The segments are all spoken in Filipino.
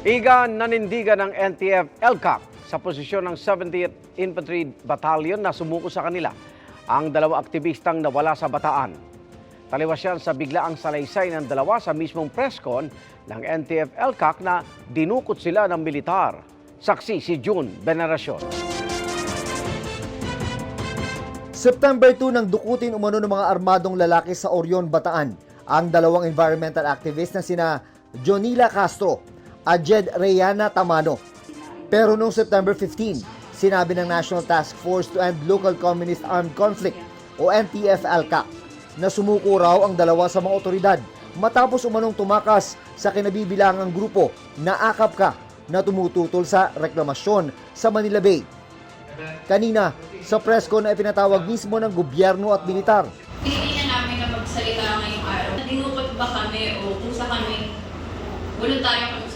Iga nanindigan ng NTF LCAC sa posisyon ng 70th Infantry Battalion na sumuko sa kanila ang dalawa aktivistang nawala sa Bataan. Taliwas yan sa biglaang salaysay ng dalawa sa mismong presscon ng NTF LCAC na dinukot sila ng militar. Saksi si June Veneracion. September 2 nang dukutin umano ng mga armadong lalaki sa Orion, Bataan ang dalawang environmental activist na sina Jonila Castro at Jed Reyana Tamano. Pero noong September 15, sinabi ng National Task Force to End Local Communist Armed Conflict o NTF-ALCA na sumuko raw ang dalawa sa mga otoridad matapos umanong tumakas sa kinabibilangang grupo na akap ka na tumututol sa reklamasyon sa Manila Bay. Kanina, sa press ko na ipinatawag mismo ng gobyerno at militar. Pinipilan namin na magsalita ngayong araw. Dinukot ba kami o kung sa kami voluntaryo kami.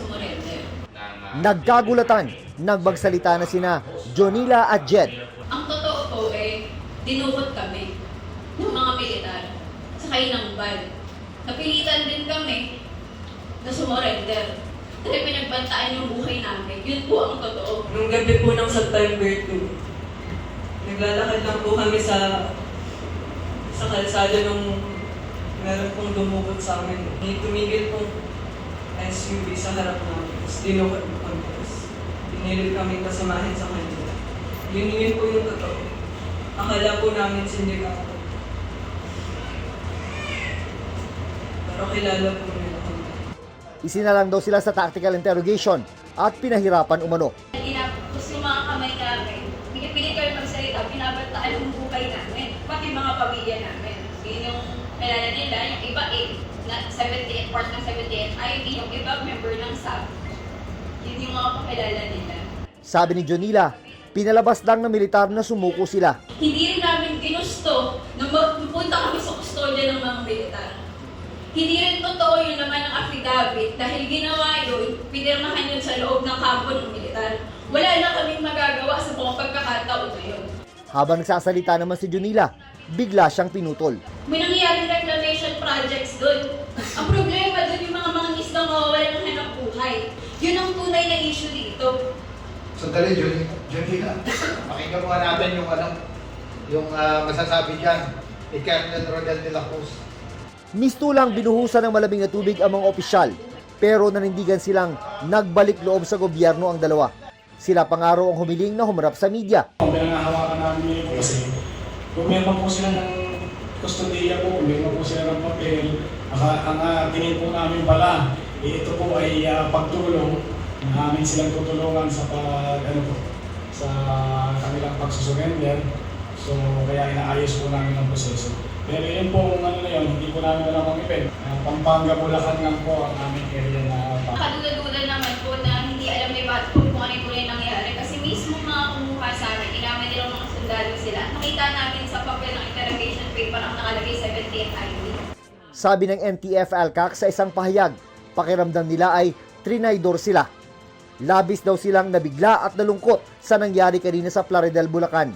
Nagkagulatan, nagbagsalita na sina Jonila at Jed. Ang totoo po eh, dinukot kami ng mga militar sa ng bal. Napilitan din kami na sumurrender. Dahil pinagbantaan yung buhay namin. Yun po ang totoo. Nung gabi po ng September 2, naglalakad lang po kami sa sa kalsada nung meron pong dumukot sa amin. May tumigil pong SUV sa harap namin. Tapos dinukot po kami. Kasamahin sa kanila. Yun yun po yung totoo. Akala po namin sindikato. Pero kilala po nila kami. Isinalang daw sila sa tactical interrogation at pinahirapan umano. Inapos yung mga kamay namin. Pinipilit kami magsalita, binabantaan yung buhay namin. Pati mga pamilya namin. Yun yung kilala nila, yung iba eh, na 78, part ng 78 IB, yung iba member ng SAP. Yun yung mga pakilala nila. Sabi ni Jonila, pinalabas lang ng militar na sumuko sila. Hindi rin namin ginusto na magpupunta kami sa kustodya ng mga militar. Hindi rin totoo yun naman ang affidavit dahil ginawa yun, pinirmahan yun sa loob ng kampo ng militar. Wala na kaming magagawa sa mga pagkakataon na yun. Habang nagsasalita naman si Jonila, bigla siyang pinutol. May nangyayaring reclamation projects doon. Ang problema doon yung mga mga isdang mawawala ng hanap buhay. Yun ang tunay na issue dito. Sandali, Johnny. Johnny na. Pakinggan muna natin yung ano, yung ah, masasabi dyan ni Colonel Rodel de la Cruz. Mistulang binuhusan ng malamig na tubig ang mga opisyal, pero nanindigan silang nagbalik loob sa gobyerno ang dalawa. Sila pangaraw ang humiling na humarap sa media. Ang pinangahawakan namin ngayon kasi kung meron po sila ng kustodiya po, kung meron po sila ng papel, ang, ang tingin po namin pala, eh, ito po ay ah, pagtulong na amin silang tutulungan sa pag, ano po, sa kanilang pagsusurrender. So, kaya inaayos po namin ang proseso. Pero yun po, ano na yun, hindi po namin alam ang event. Uh, Pampanga, Bulacan lang po ang aming area na Kadula-dula naman po na hindi alam ni Batpo kung ano yung tunay nangyari. Kasi mismo mga kumuha sa amin, inamin nilang mga sundalo sila. Nakita namin sa papel ng interrogation paper ang nakalagay 78 ID. Sabi ng NTF Alcac sa isang pahayag, pakiramdam nila ay trinaydor sila. Labis daw silang nabigla at nalungkot sa nangyari kanina sa Plaridel, Bulacan.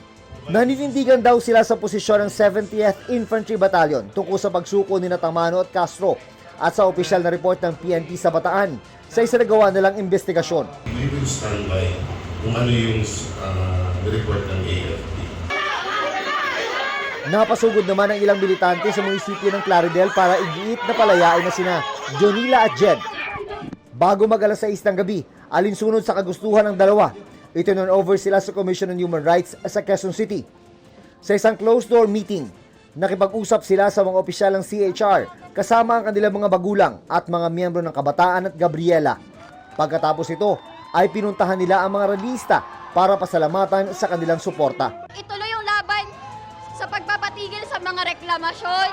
Naninindigan daw sila sa posisyon ng 70th Infantry Battalion tungkol sa pagsuko ni Tamano at Castro at sa opisyal na report ng PNP sa Bataan sa isinagawa nilang investigasyon. we will stand by kung ano yung uh, report ng AFP. Napasugod naman ang ilang militante sa munisipyo ng Claridel para igiit na palayain na sina Jonila at Jed. Bago mag alas 6 ng gabi, alinsunod sa kagustuhan ng dalawa, itinurn over sila sa Commission on Human Rights sa Quezon City. Sa isang closed-door meeting, nakipag-usap sila sa mga opisyal ng CHR kasama ang kanilang mga bagulang at mga miyembro ng Kabataan at Gabriela. Pagkatapos ito, ay pinuntahan nila ang mga ralista para pasalamatan sa kanilang suporta. ituloy yung laban sa pagpapatigil sa mga reklamasyon,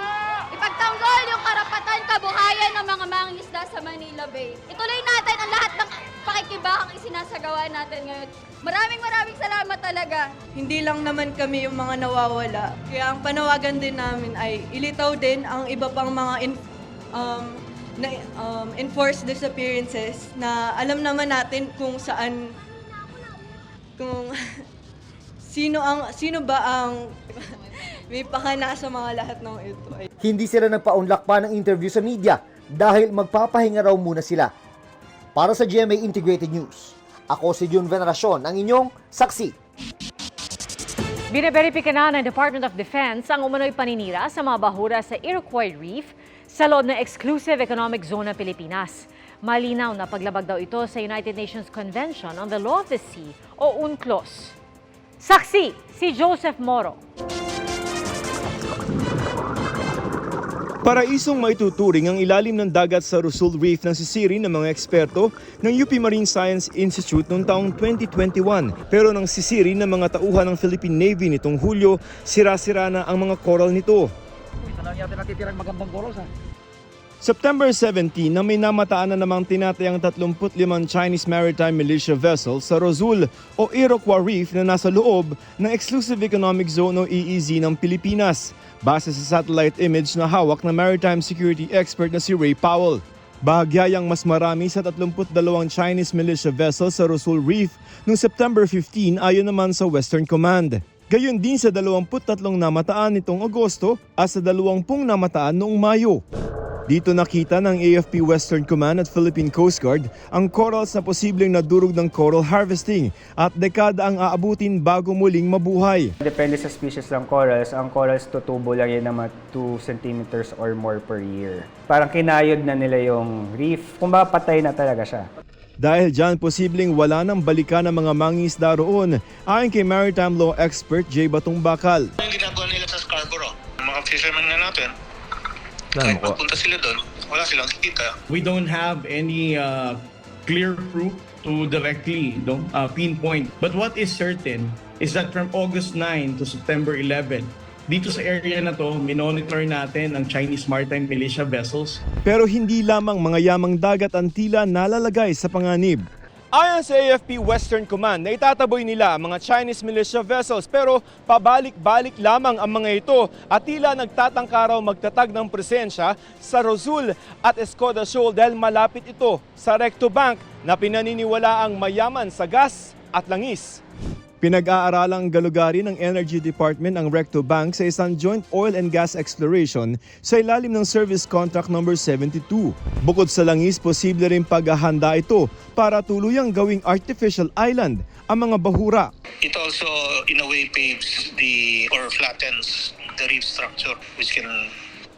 ipagtanggol yung karapatan kabuhayan ng mga mangingisda sa Manila Bay. Ituloy natin ang lahat ng pakikibakang isinasagawa natin ngayon. Maraming maraming salamat talaga. Hindi lang naman kami yung mga nawawala. Kaya ang panawagan din namin ay ilitaw din ang iba pang mga in, um, na, um, enforced disappearances na alam naman natin kung saan kung sino ang sino ba ang may pakana sa mga lahat ng ito. Hindi sila nagpaunlak pa ng interview sa media dahil magpapahinga raw muna sila. Para sa GMA Integrated News, ako si Jun Veneracion, ang inyong saksi. Binaberipika na ng Department of Defense ang umano'y paninira sa mga bahura sa Iroquois Reef sa loob ng Exclusive Economic Zone ng Pilipinas. Malinaw na paglabag daw ito sa United Nations Convention on the Law of the Sea o UNCLOS. Saksi si Joseph Moro. Paraisong maituturing ang ilalim ng dagat sa Rusul Reef ng sisiri ng mga eksperto ng UP Marine Science Institute noong taong 2021. Pero nang sisiri ng mga tauhan ng Philippine Navy nitong Hulyo, sira-sira na ang mga coral nito. September 17 na may namataan na namang tinatayang 35 Chinese maritime militia vessel sa Rosul o Iroquois Reef na nasa loob ng Exclusive Economic Zone o EEZ ng Pilipinas base sa satellite image na hawak ng maritime security expert na si Ray Powell. Bahagyayang mas marami sa 32 Chinese militia vessel sa Rosul Reef noong September 15 ayon naman sa Western Command. Gayon din sa 23 namataan nitong Agosto at sa 20 namataan noong Mayo. Dito nakita ng AFP Western Command at Philippine Coast Guard ang corals na posibleng nadurog ng coral harvesting at dekada ang aabutin bago muling mabuhay. Depende sa species ng corals. Ang corals tutubo lang yan ng mga 2 centimeters or more per year. Parang kinayod na nila yung reef. Kung patay na talaga siya. Dahil dyan, posibleng wala nang balikan ng mga mangisda roon, ayon kay maritime law expert Jay Batong Bakal. Ano yung ginagawa nila sa Scarborough? Mga fishermen nga natin, kahit magpunta sila doon, wala silang kikita. We don't have any uh, clear proof to directly no, uh, pinpoint. But what is certain is that from August 9 to September 11, dito sa area na to, minonitor natin ang Chinese maritime militia vessels Pero hindi lamang mga yamang dagat ang tila nalalagay sa panganib. Ayon sa AFP Western Command na itataboy nila ang mga Chinese militia vessels pero pabalik-balik lamang ang mga ito at tila nagtatangka raw magtatag ng presensya sa Rosul at Escoda Shoal dahil malapit ito sa Recto Bank na pinaniniwala ang mayaman sa gas at langis. Pinag-aaralang galugari ng Energy Department ang Recto Bank sa isang joint oil and gas exploration sa ilalim ng Service Contract Number 72. Bukod sa langis, posible rin paghahanda ito para tuluyang gawing artificial island ang mga bahura. It also, in a way, paves the, or flattens the reef structure, which can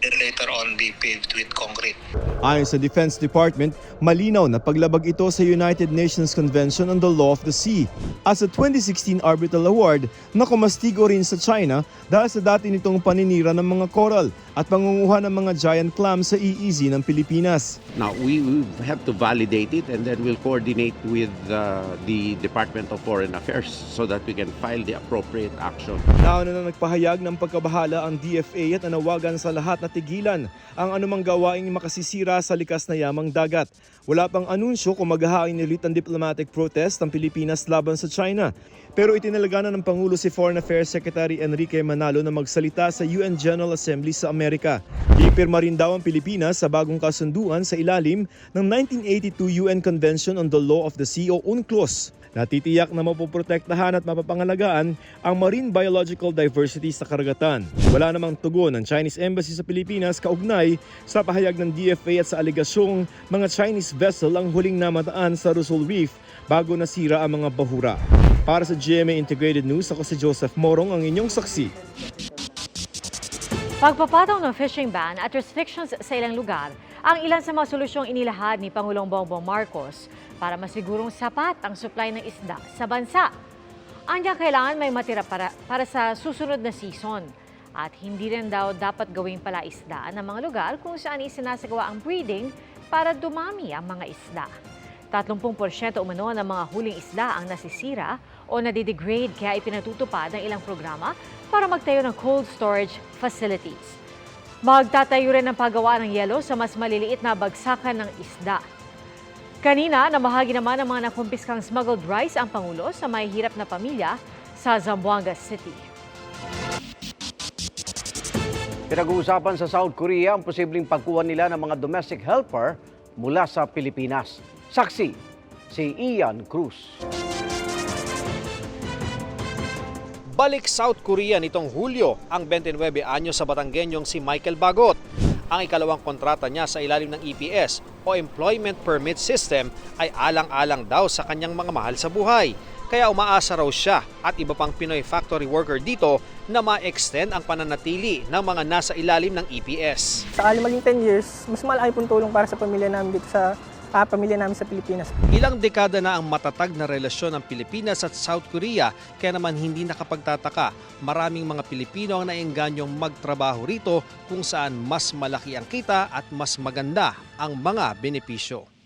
then later on be paved with concrete. Ayon sa Defense Department, malinaw na paglabag ito sa United Nations Convention on the Law of the Sea at sa 2016 Arbitral Award na kumastigo rin sa China dahil sa dati nitong paninira ng mga coral at pangunguha ng mga giant clams sa EEZ ng Pilipinas. Now, we, we have to validate it and then we'll coordinate with uh, the Department of Foreign Affairs so that we can file the appropriate action. Nauna na nagpahayag ng pagkabahala ang DFA at nanawagan sa lahat na tigilan ang anumang gawaing makasisira sa likas na yamang dagat. Wala pang anunsyo kung maghahain ulit ang diplomatic protest ng Pilipinas laban sa China. Pero itinalaga na ng Pangulo si Foreign Affairs Secretary Enrique Manalo na magsalita sa UN General Assembly sa Amerika. Ipirma rin daw ang Pilipinas sa bagong kasunduan sa ilalim ng 1982 UN Convention on the Law of the Sea o UNCLOS. Natitiyak na mapoprotektahan at mapapangalagaan ang marine biological diversity sa karagatan. Wala namang tugon ng Chinese Embassy sa Pilipinas kaugnay sa pahayag ng DFA at sa aligasyong mga Chinese vessel ang huling namataan sa Rosul Reef bago nasira ang mga bahura. Para sa GMA Integrated News, ako si Joseph Morong, ang inyong saksi. Pagpapataw ng fishing ban at restrictions sa ilang lugar ang ilan sa mga solusyong inilahad ni Pangulong Bongbong Marcos para masigurong sapat ang supply ng isda sa bansa. Anya kailangan may matira para, para sa susunod na season. At hindi rin daw dapat gawing palaisdaan ng mga lugar kung saan isinasagawa ang breeding para dumami ang mga isda. 30% umano ng mga huling isda ang nasisira o nadidegrade kaya ipinatutupad ng ilang programa para magtayo ng cold storage facilities. Magtatayo rin ng paggawa ng yelo sa mas maliliit na bagsakan ng isda. Kanina, namahagi naman ng mga nakumpiskang smuggled rice ang Pangulo sa may hirap na pamilya sa Zamboanga City. Pinag-uusapan sa South Korea ang posibleng pagkuha nila ng mga domestic helper mula sa Pilipinas. Saksi, si Ian Cruz. Balik South Korea nitong Hulyo ang 29 anyo sa Batanggenyong si Michael Bagot. Ang ikalawang kontrata niya sa ilalim ng EPS o Employment Permit System ay alang-alang daw sa kanyang mga mahal sa buhay. Kaya umaasa raw siya at iba pang Pinoy factory worker dito na ma-extend ang pananatili ng mga nasa ilalim ng EPS. Sakali maging 10 years, mas malaki pong tulong para sa pamilya namin dito sa ah, pamilya namin sa Pilipinas. Ilang dekada na ang matatag na relasyon ng Pilipinas at South Korea kaya naman hindi nakapagtataka. Maraming mga Pilipino ang naengganyong magtrabaho rito kung saan mas malaki ang kita at mas maganda ang mga benepisyo.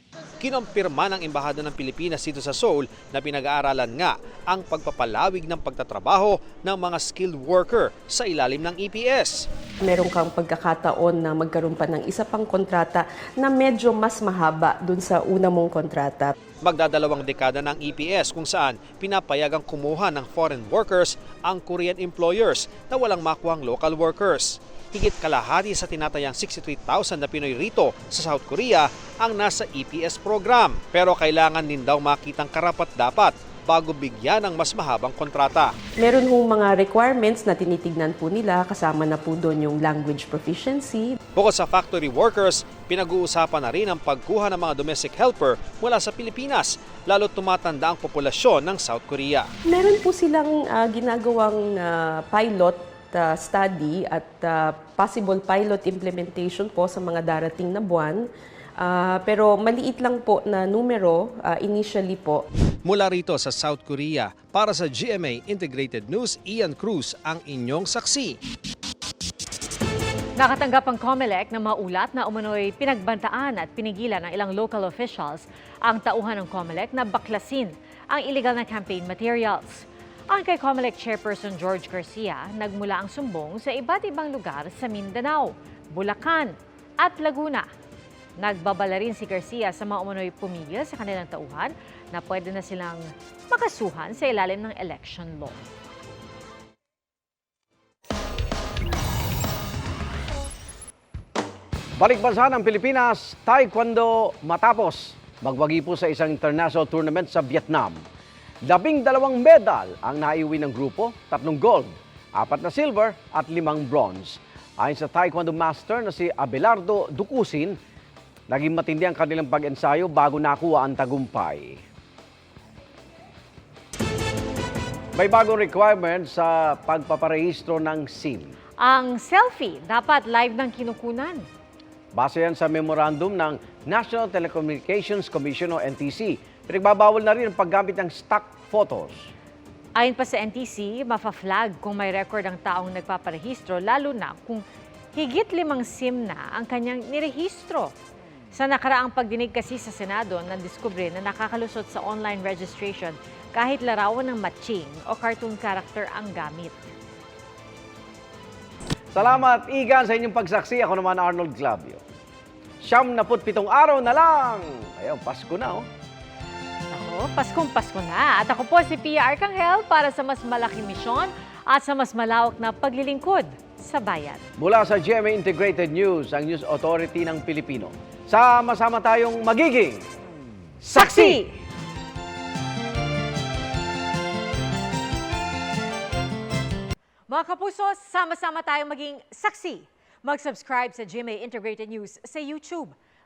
Kinompirma ng Embahada ng Pilipinas dito sa Seoul na pinag-aaralan nga ang pagpapalawig ng pagtatrabaho ng mga skilled worker sa ilalim ng EPS. meron kang pagkakataon na magkaroon pa ng isa pang kontrata na medyo mas mahaba dun sa una mong kontrata. Magdadalawang dekada ng EPS kung saan pinapayagang kumuha ng foreign workers ang Korean employers na walang makuhang local workers. Higit kalahati sa tinatayang 63,000 na Pinoy rito sa South Korea ang nasa EPS program. Pero kailangan din daw makitang karapat dapat bago bigyan ng mas mahabang kontrata. Meron hong mga requirements na tinitignan po nila, kasama na po doon yung language proficiency. Bukod sa factory workers, pinag-uusapan na rin ang pagkuha ng mga domestic helper mula sa Pilipinas, lalo tumatanda ang populasyon ng South Korea. Meron po silang ah, ginagawang ah, pilot ah, study at ah, possible pilot implementation po sa mga darating na buwan. Ah, pero maliit lang po na numero ah, initially po. Mula rito sa South Korea, para sa GMA Integrated News, Ian Cruz ang inyong saksi. Nakatanggap ang COMELEC ng maulat na umano'y pinagbantaan at pinigilan ng ilang local officials ang tauhan ng COMELEC na baklasin ang illegal na campaign materials. Ang kay COMELEC Chairperson George Garcia, nagmula ang sumbong sa iba't ibang lugar sa Mindanao, Bulacan at Laguna. Nagbabala rin si Garcia sa mga umano'y pumigil sa kanilang tauhan na pwede na silang makasuhan sa ilalim ng election law. Balik bansa ng Pilipinas, Taekwondo matapos magwagi po sa isang international tournament sa Vietnam. Labing dalawang medal ang naiuwi ng grupo, tatlong gold, apat na silver at limang bronze. Ayon sa Taekwondo master na si Abelardo Ducusin, naging matindi ang kanilang pag-ensayo bago nakuha ang tagumpay. May bagong requirement sa pagpaparehistro ng SIM. Ang selfie dapat live ng kinukunan. Base yan sa memorandum ng National Telecommunications Commission o NTC. Pinagbabawal na rin ang paggamit ng stock photos. Ayon pa sa NTC, mafa-flag kung may record ang taong nagpaparehistro, lalo na kung higit limang SIM na ang kanyang nirehistro. Sa nakaraang pagdinig kasi sa Senado, nadiskubre na nakakalusot sa online registration kahit larawan ng matching o cartoon character ang gamit. Salamat, Igan, sa inyong pagsaksi. Ako naman, Arnold Glavio. Siyam na pitong araw na lang. Ayun, Pasko na, oh. Ako, Paskong Pasko na. At ako po si Pia Arcangel para sa mas malaking misyon at sa mas malawak na paglilingkod sa bayan. Mula sa GMA Integrated News, ang News Authority ng Pilipino. Sama-sama tayong magiging saksi! Mga kapuso, sama-sama tayong maging saksi. Mag-subscribe sa GMA Integrated News sa YouTube.